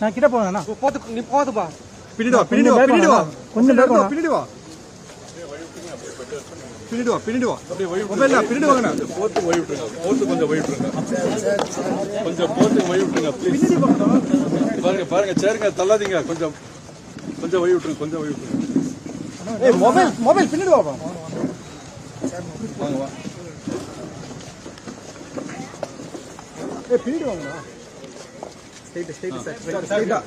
நான் கிட்ட போவேண்ணா போத்து நீ போதுப்பா பின்னாடி வா பின்னாடி வா பின்னாடி வா. கொஞ்சம் பின்னாடி வா பேக் பின்னாடி வா பின்னாடி வா பின்னாடி வா. மொபைல் பின்னாடி வாங்கண்ணா. போத்து வழி விட்டுருங்க போத்து கொஞ்சம் வழி விட்டுருங்க. கொஞ்சம் போத்து வழி விட்டுருங்க ப்ளீஸ் பாருங்க பாருங்க சேருங்க தள்ளாதீங்க. கொஞ்சம் கொஞ்சம் வழி விட்டுருங்க கொஞ்சம் வழி விட்டுருங்க. ஏய் மொபைல் மொபைல் பின்னாடி வா வாங்க வா. ஏய் பின்னாடி வாங்கண்ணா. Straight straight sir. ஸ்ட்ரைட்டா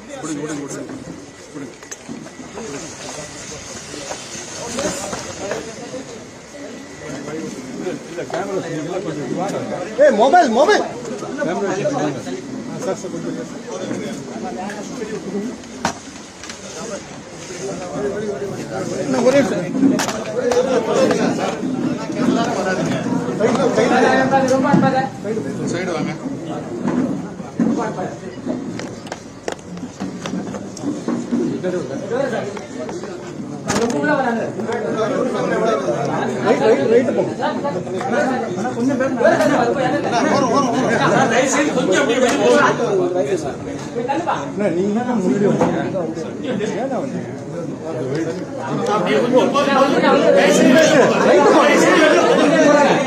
கேமரா சொன்னீங்களா கொஞ்சம் வாங்க ஏய் மொபைல் மொபைல். ஒரே நிமிஷம். சைடு வாங்க.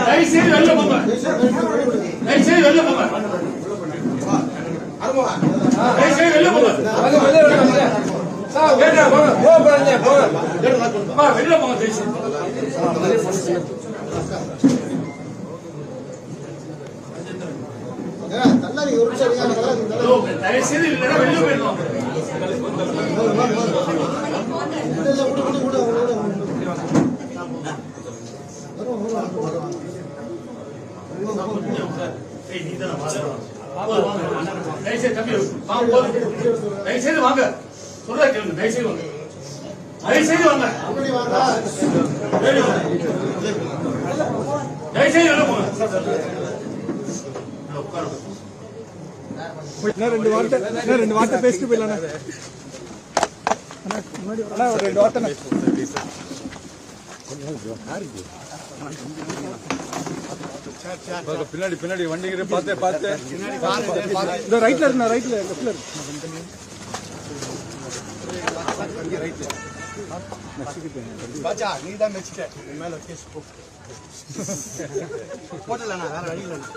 தயவுசெய்து வெளில போங்க. தயவுசெய்து வெளில போங்க. தயவுசெய்து போங்க அம்மா, தயவுசெய்து இல்லைன்னா வெளில போயிடணும் ஏய், நீதானே தயவுசெய்து தம்பி வாங்க தயவுசெய்து வாங்க சொல்றா கேளுங்க தயவுசெய்து வாங்க தயவுசெய்து வாங்க தயவுசெய்து வெளில போங்க ரெண்டு வார்த்தை ரெண்டு வார்த்தை பேசிட்டு போயிடலாம் அண்ணா ஒரு ரெண்டு வார்த்தை பின்னாடி பின்னாடி வண்டிங்கிற பார்த்தே பார்த்தே இந்த ரைட்ல இருக்கு ரைட்ல லெஃப்ட்ல இருக்கு பாச்சா நீ தான் மெச்சிட்ட. என் மேல கேஸ் போ. போட்டலண்ணா வேற வழி இல்லைண்ணா